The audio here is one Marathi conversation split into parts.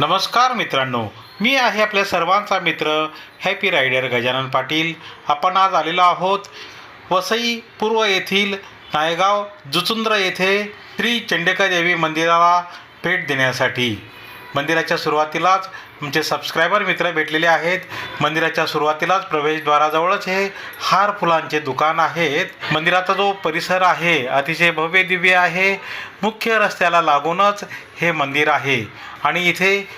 नमस्कार मित्रांनो मी आहे आपल्या सर्वांचा मित्र हॅपी रायडर गजानन पाटील. आपण आज आलेलो आहोत वसई पूर्व येथील नायगाव जुचुंद्र येथे श्री चंडिका देवी मंदिराला भेट देण्यासाठी. मंदिराच्या सुरुवातीलाच तुमचे सबस्क्रायबर मित्र भेटलेले आहेत. मंदिराच्या सुरुवातीलाच प्रवेशद्वाराजवळच हे हार फुलांचे दुकान आहेत. मंदिराचा जो परिसर आहे अतिशय भव्य दिव्य आहे. मुख्य रस्त्याला लागूनच हे मंदिर आहे. आणि इथे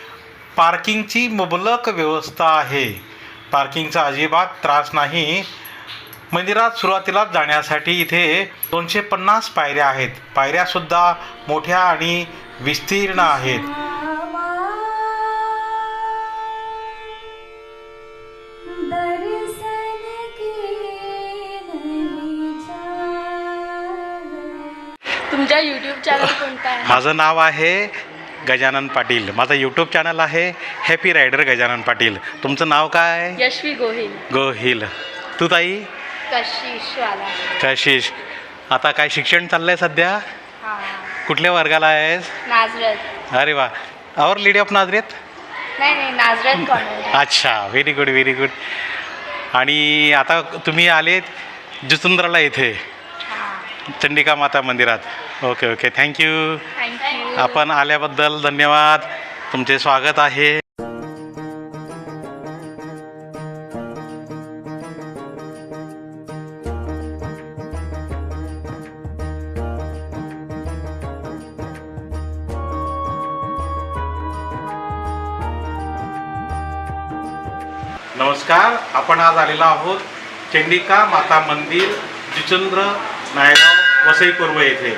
पार्किंगची मुबलक व्यवस्था आहे. पार्किंगचा अजिबात त्रास नाही. मंदिरात सुरुवातीलाच जाण्यासाठी इथे दोनशे पन्नास पायऱ्या आहेत. पायऱ्यासुद्धा मोठ्या आणि विस्तीर्ण आहेत. तुमचा युट्यूब चॅनल कोणता आहे? माझं नाव आहे गजानन पाटील. माझं यूट्यूब चॅनल आहे हॅपी रायडर गजानन पाटील. तुमचं नाव काय? यशवी गोहिल. गोहिल. तू ताई? कशिशवाला कशिश. आता काय शिक्षण चाललंय सध्या? हां. कुठल्या वर्गाला आहेस? अरे वा. आवर लेडी ऑफ नाजरेत नाही नाही नाझरत कॉन्व्हेंट अच्छा व्हेरी गुड व्हेरी गुड आणि आता तुम्ही आलेत जुचुंद्राला इथे. चंडिका माता मंदिरात. Okay okay. थँक्यू आपण आल्याबद्दल धन्यवाद. तुमचे स्वागत आहे. नमस्कार. आपण आज आलेलो आहोत चंडिका माता मंदिर जिचंद्र नायगाव वसई पूर्व येथे.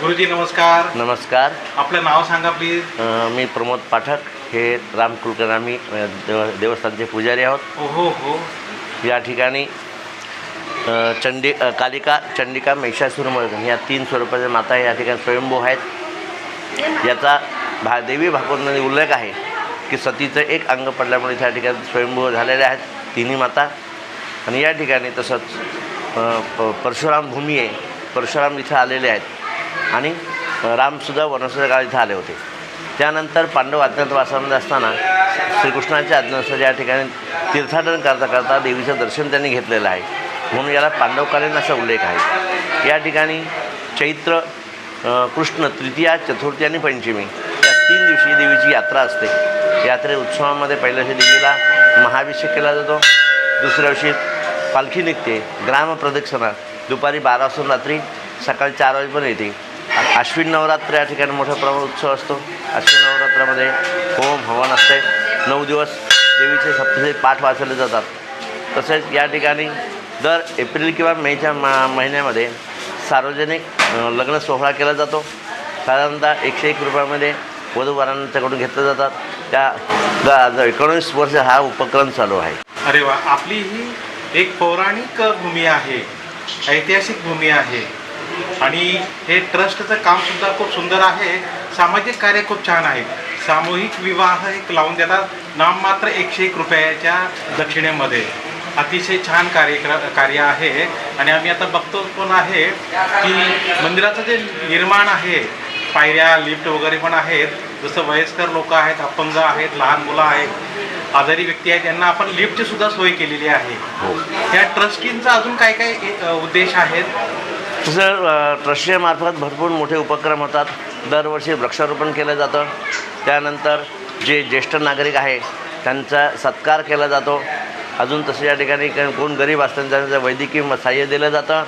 गुरुजी नमस्कार. नमस्कार. आपलं नाव सांगा प्लीज अ, मी प्रमोद पाठक. हे राम कुलकर्णी अ, देव देवस्थानचे पुजारी आहोत. हो हो. हो या ठिकाणी अ, चंडी अ, कालिका चंडिका महिषासुरमर्दन या तीन स्वरूपाच्या माता या ठिकाणी स्वयंभू आहेत. याचा भा देवी भागवतमध्ये उल्लेख आहे की सतीचं एक अंग पडल्यामुळे त्या ठिकाणी स्वयंभू झालेल्या आहेत तिन्ही माता. आणि या ठिकाणी तसंच अ, प- परशुराम भूमी आहे. परशुराम इथं आलेले आहेत. आणि रामसुद्धा वनवासाच्या काळ इथं आले होते. त्यानंतर पांडव अज्ञातवासामध्ये असताना श्रीकृष्णाच्या आज्ञानुसार या ठिकाणी तीर्थाटन करता करता देवीचं दर्शन त्यांनी घेतलेलं आहे. म्हणून याला पांडवकालीन असा उल्लेख आहे. या ठिकाणी चैत्र कृष्ण तृतीया चतुर्थी आणि पंचमी या तीन दिवशी देवीची यात्रा असते. यात्रे उत्सवामध्ये पहिल्या दिवशी देवीला महाभिषेक केला जातो. दुसऱ्या दिवशी पालखी निघते. ग्रामप्रदक्षिणा दुपारी बारा वाजून रात्री सकाळी चार वाजेपर्यंत येते. अश्विन आश्विन नवरात्र या ठिकाणी मोठ्या प्रमाणात उत्सव असतो. आश्विन नवरात्रामध्ये होम हवन असते. नऊ दिवस देवीचे सप्तशे पाठ वाचवले जातात. तसेच या ठिकाणी दर एप्रिल किंवा मेच्या मा महिन्यामध्ये सार्वजनिक लग्न सोहळा केला जातो. साधारणतः एकशे एक रुपयामध्ये वधूवरांच्याकडून घेतल्या जातात. त्या एकोणीस वर्ष हा उपक्रम चालू आहे. अरे वा आपली ही एक पौराणिक भूमी आहे. ऐतिहासिक भूमी आहे. आणि हे ट्रस्टचं कामसुद्धा खूप सुंदर आहे. सामाजिक कार्य खूप छान आहे. सामूहिक विवाह एक लावून देतात. नाममात्र एकशे एक रुपयाच्या दक्षिणेमध्ये. अतिशय छान कार्यक्र कार्य आहे. आणि आम्ही आता बघतो पण आहे की मंदिराचं जे निर्माण आहे पायऱ्या लिफ्ट वगैरे पण आहेत. जसं वयस्कर लोक आहेत अपंग आहेत लहान मुलं आहेत आजारी व्यक्ती आहेत यांना आपण लिफ्टची सुद्धा सोय केलेली आहे. या ट्रस्टींचा अजून काय काय उद्देश आहेत? तसं ट्रस्टीमार्फत भरपूर मोठे उपक्रम होतात. दरवर्षी वृक्षारोपण केलं जातं. त्यानंतर जे ज्येष्ठ नागरिक आहे त्यांचा सत्कार केला जातो. अजून तसं या ठिकाणी कोण गरीब असतात त्यांचं वैद्यकीय सहाय्य दिलं जातं.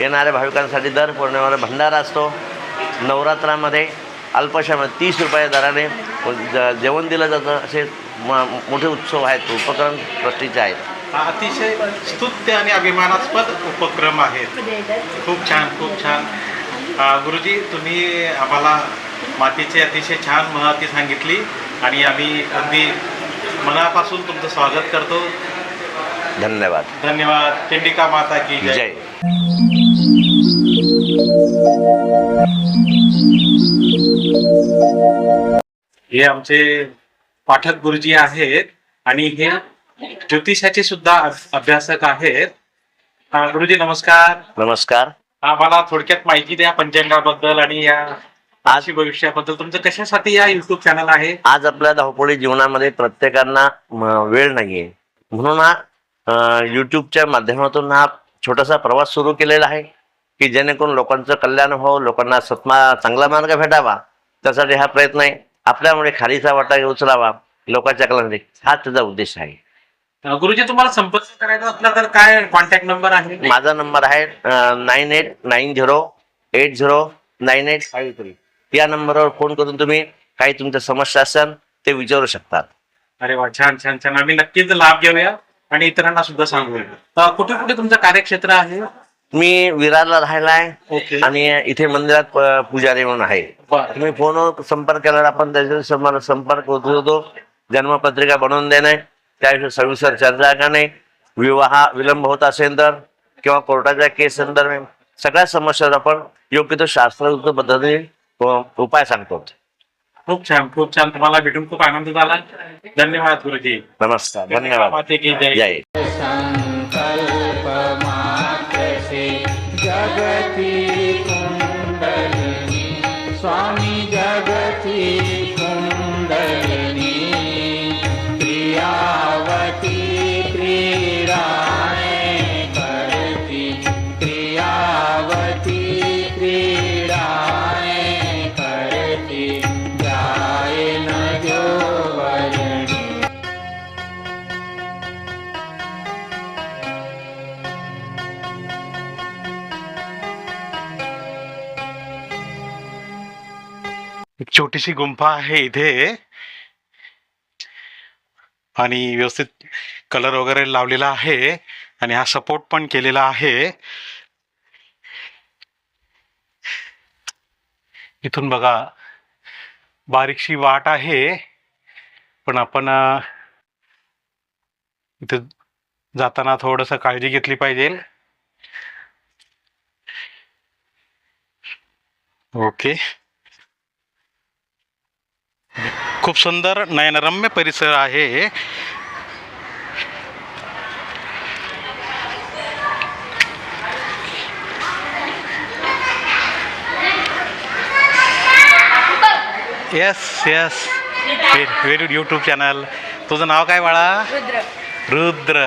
येणाऱ्या भाविकांसाठी दर पौर्णिमेला भंडारा असतो. नवरात्रामध्ये अल्पशामध्ये तीस रुपया दराने जेवण दिलं जातं. असे म- मोठे उत्सव आहेत उपक्रम ट्रस्टीचे आहेत. हा अतिशय स्तुत्य आणि अभिमानास्पद उपक्रम आहेत खूप छान खूप छान. गुरुजी तुम्ही आम्हाला मातीची अतिशय छान महती सांगितली आणि आम्ही अगदी मनापासून तुमचं स्वागत करतो. धन्यवाद. धन्यवाद. चंडिका माता की जय. हे आमचे पाठक गुरुजी आहेत आणि हे ज्योतिषाचे सुद्धा अभ- अभ्यासक आहेत. गुरुजी नमस्कार. नमस्कार. आम्हाला थोडक्यात माहिती द्या पंचांगाबद्दल आणि या आज भविष्याबद्दल. तुमचं कशासाठी या युट्यूब चॅनल आहे? आज आपल्या धावपळी जीवनामध्ये प्रत्येकांना म, वेळ नाहीये. म्हणून हा युट्यूबच्या माध्यमातून हा छोटासा प्रवास सुरू केलेला आहे की जेणेकरून लोकांचं कल्याण व्हावं लोकांना सत्मा चांगला मार्ग भेटावा. त्यासाठी हा प्रयत्न आहे. आपल्यामुळे खालीचा वाटा उचलावा. लोकांच्या कल्याण हा त्याचा उद्देश आहे. गुरुजी तुम्हाला संपर्क करायचा असला तर काय कॉन्टॅक्ट नंबर आहे? माझा नंबर आहे nine eight nine zero eight zero nine eight five three या नंबरवर फोन करून तुम्ही काही तुमच्या समस्या असेल ते विचारू शकतात. अरे वा छान छान छान. आम्ही नक्कीच लाभ घेऊया. आणि इतरांना सुद्धा सांगूया अं, कुठे कुठे तुमचं कार्यक्षेत्र आहे? मी विरारला राहिला आहे ओके. आणि इथे मंदिरात प- पुजारी म्हणून आहे. बरं. तुम्ही फोनवर संपर्क केल्यावर आपण त्याच्याशी संपर्क संपर्क होतो जन्मपत्रिका बनवून देणे. त्याविषयी सविस्तर चर्चा करणे. विवाह विलंब होत असेल तर किंवा कोर्टाच्या केस संदर्भ सगळ्या समस्यावर आपण योग्य तो शास्त्रयुक्त पद्धतीने उ- उपाय सांगतो. खूप छान खूप छान. तुम्हाला भेटून खूप आनंद झाला. धन्यवाद गुरुजी. नमस्कार धन्यवाद. माते की जय. जय जगति छोटीशी गुंफा आहे इथे. आणि व्यवस्थित कलर वगैरे लावलेला आहे आणि हा सपोर्ट पण केलेला आहे. इथून बघा बारीकशी वाट आहे. पण आपण इथे जाताना थोडस काळजी घेतली पाहिजे. ओके. खूप सुंदर नयनरम्य परिसर आहे. Yes yes very YouTube channel तुझं नाव काय बाळा? रुद्र. रुद्र.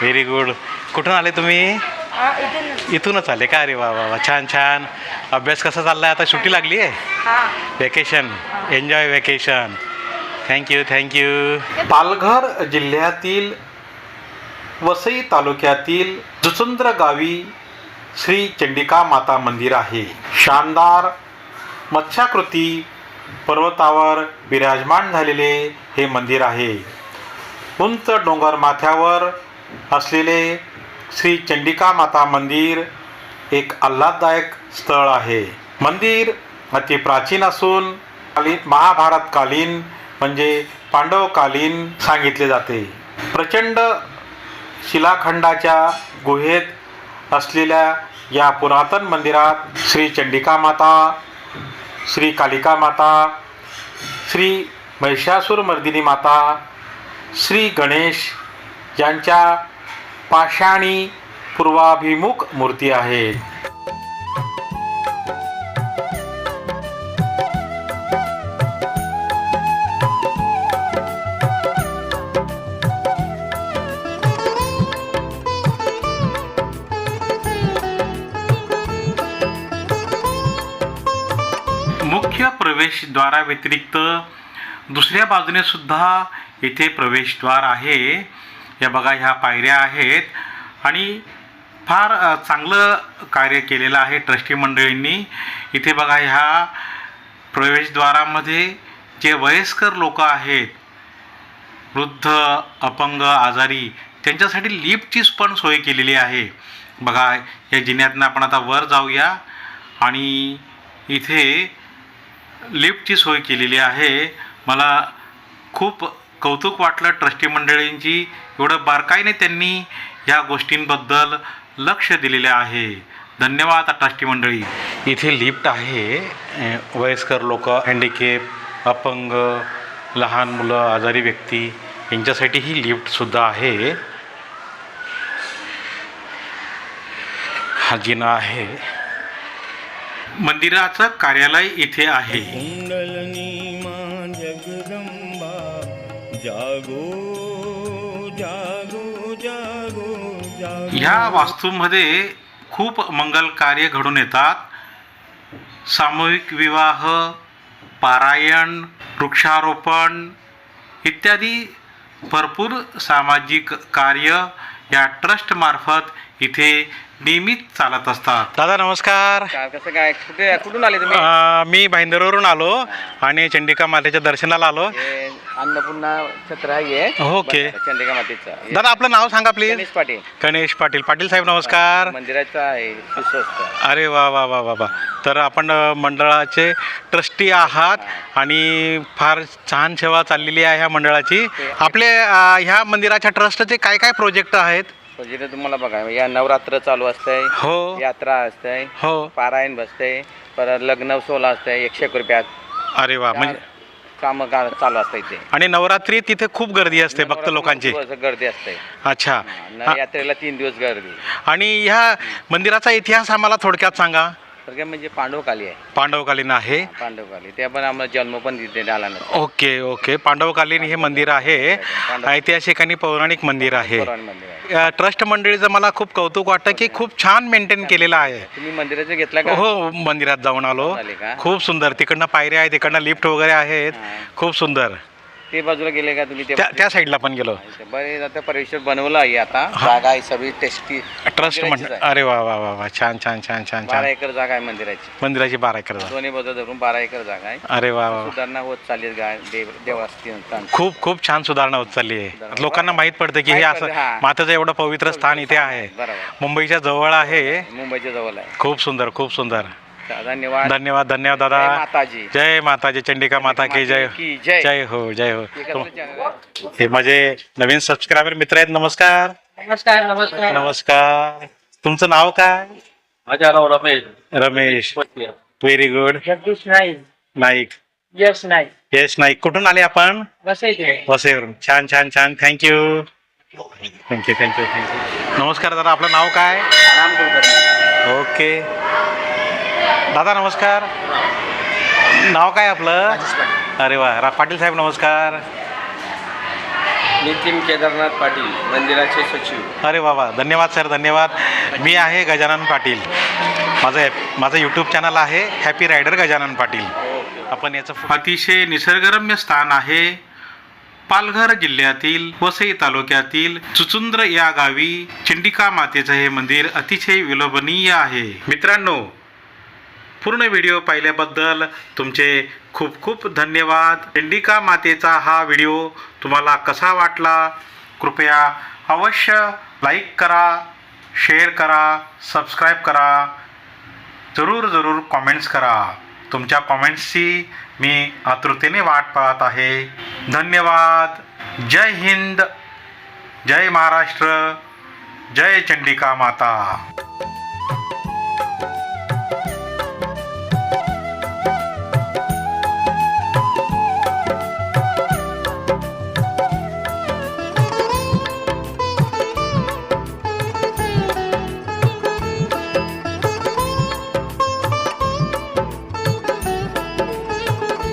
व्हेरी गुड कुठून आले तुम्ही? इथून इथूनच. आले का? अरे वा वा. छान छान. अभ्यास कसा चाललाय? आता सुट्टी लागली आहे. हा. Vacation enjoy vacation thank you thank you Palghar जिल्ह्यातील वसई तालुक्यातील जुचुंद्र गावी श्री चंडिका माता मंदिर आहे. शानदार मत्स्याकृती पर्वतावर विराजमान झालेले हे मंदिर आहे. उंच डोंगर माथ्यावर असलेले श्री चंडिका माता मंदिर एक आल्हाददायक स्थळ आहे. मंदिर अति प्राचीन असून कालीन महाभारतकालीन म्हणजे पांडवकालीन सांगितले जाते. प्रचंड शिलाखंडाच्या गुहेत असलेल्या या पुरातन मंदिरात श्री चंडिका माता श्री कालिका माता श्री महिषासूरमर्दिनी माता श्री गणेश यांच्या पाषाणी पूर्वाभिमुख मूर्ती आहे. मुख्य प्रवेशद्वारा व्यतिरिक्त दुसऱ्या बाजूने सुद्धा इथे प्रवेशद्वार आहे. या बघा ह्या पायऱ्या आहेत. आणि फार चांगलं कार्य केलेलं आहे ट्रस्टी मंडळींनी. इथे बघा ह्या प्रवेशद्वारामध्ये जे वयस्कर लोक आहेत वृद्ध अपंग आजारी त्यांच्यासाठी लिफ्टची पण सोय केलेली आहे. बघा या जिन्यातनं आपण आता वर जाऊया आणि इथे लिफ्टची सोय केलेली आहे. मला खूप कौतुक वाटलं ट्रस्टी मंडळींची. एवढं बारकाईने त्यांनी ह्या गोष्टींबद्दल लक्ष दिलेले आहे. धन्यवाद ट्रस्टी मंडळी. इथे लिफ्ट आहे. वयस्कर लोक हँडिकेप अपंग लहान मुलं आजारी व्यक्ती यांच्यासाठी ही लिफ्टसुद्धा आहे. हा जिना आहे. मंदिराचं कार्यालय इथे आहे. ह्या वास्तूमध्ये खूप मंगल कार्य घडून येतात. सामूहिक विवाह पारायण वृक्षारोपण इत्यादी भरपूर सामाजिक कार्य या ट्रस्टमार्फत इथे नियमित चालत असतात. दादा नमस्कार. काय कसं काय? कुठे कुठून आले तुम्ही? मी भाईंदरवरून आलो आणि चंडिका मातेच्या दर्शनाला आलो. अन्नपूर्णा छत्र आहे. ओके. चंडिका मातेचं. दादा आपलं नाव सांगा प्लीज गणेश पाटील. गणेश पाटील. पाटील साहेब नमस्कार. मंदिराचं आहे सुस्वस्त. अरे वा वा वा वा वा. तर आपण अ, मंडळाचे ट्रस्टी आहात आणि फार छान सेवा चाललेली आहे ह्या मंडळाची. आपले अ, ह्या मंदिराच्या ट्रस्टचे काय काय प्रोजेक्ट आहेत? म्हणजे तुम्हाला बघा या नवरात्र चालू असतंय हो. यात्रा असतंय हो. पारायण बसतंय परत लग्न सोहळा असतंय एकशे एक रुपयात. अरे वा म्हणजे काम चालू असतं इथे आणि नवरात्री तिथे खूप गर्दी असते भक्त लोकांची. खूप गर्दी असते. अच्छा. न- यात्रेला तीन दिवस गर्दी. आणि ह्या मंदिराचा इतिहास आम्हाला थोडक्यात सांगा. म्हणजे पांडवकाली आहे. पांडवकालीन आहे पांडवकाली. ते पण आम्हाला जन्म पण तिथे आला नसतो ओके ओके. पांडवकालीन हे मंदिर आहे. ऐतिहासिक आणि पौराणिक मंदिर आहे. पुराण मंदिर आहे. या ट्रस्ट मंडळीचं मला खूप कौतुक वाटतं की खूप छान मेंटेन केलेलं आहे. तुम्ही मंदिराचं घेतला का? हो मंदिरात जाऊन आलो. आले का? खूप सुंदर. तिकडनं पायऱ्या आहेत तिकडनं लिफ्ट वगैरे आहेत. खूप सुंदर. ते बाजूला गेले का तुम्ही ते त्या त्या साईडला पण गेलो. बरे आता परिसर बनवलं आहे आता. जागा आहे सगळी टेस्टी ट्रस्ट मंदिराचीच आहे. अरे वा वा वा वा. छान छान छान छान बारा छान एकर जागा आहे मंदिराची. मंदिराची बारा एकर जागा. दोन्ही बाजू धरून बारा एकर जागा आहे. अरे वा वा वा. सुधारणा होत चालेल गाय देव देवस्थान खूप खूप छान सुधारणा होत चालली आहे. लोकांना माहीत पडतं की हे माहीत असं हा. माताचं एवढं पवित्र स्थान इथे आहे. बरोबर. मुंबईच्या जवळ आहे. मुंबईच्या जवळ आहे. खूप सुंदर खूप सुंदर. धन्यवाद. धन्यवाद धन्यवाद जय दादा माताजी. जय माताजी चंडिका माता की जय. की जय. हो जय हो. हे माझे नवीन सबस्क्रायबर मित्र आहेत नमस्कार. नमस्कार नमस्कार. नमस्कार. तुमचं नाव काय? माझं नाव Ramesh. Ramesh. Very good Jagdish Naik. Naik. Yash Naik. Yes Naik. कुठून आले आपण? वसईवरून. छान छान छान. थँक्यू थँक्यू थँक्यू थँक्यू नमस्कार दादा. आपलं नाव काय? ओके दादा नमस्कार. नाव काय आपलं? अरे वा रा पाटील साहेब नमस्कार. नितीन केदारनाथ पाटील मंदिराचे सचिव. अरे वा वा. धन्यवाद सर धन्यवाद. मी आहे गजानन पाटील. माझं ॲप- माझं यूट्यूब चॅनल आहे हॅपी रायडर गजानन पाटील. आपण याचं अतिशय निसर्गरम्य स्थान आहे पालघर जिल्ह्यातील वसई तालुक्यातील चुचुंद्र या गावी चंडिका मातेचं हे मंदिर अतिशय विलोभनीय आहे. मित्रांनो पूर्ण व्हिडिओ पाहिल्याबद्दल तुमचे खूप खूप धन्यवाद. चंडिका मातेचा हा व्हिडिओ तुम्हाला कसा वाटला? कृपया अवश्य लाईक करा शेअर करा सबस्क्राईब करा. जरूर जरूर कॉमेंट्स करा. तुमच्या कॉमेंट्सची मी आतुरतेने वाट पाहत आहे. धन्यवाद. जय हिंद. जय महाराष्ट्र. जय चंडिका माता.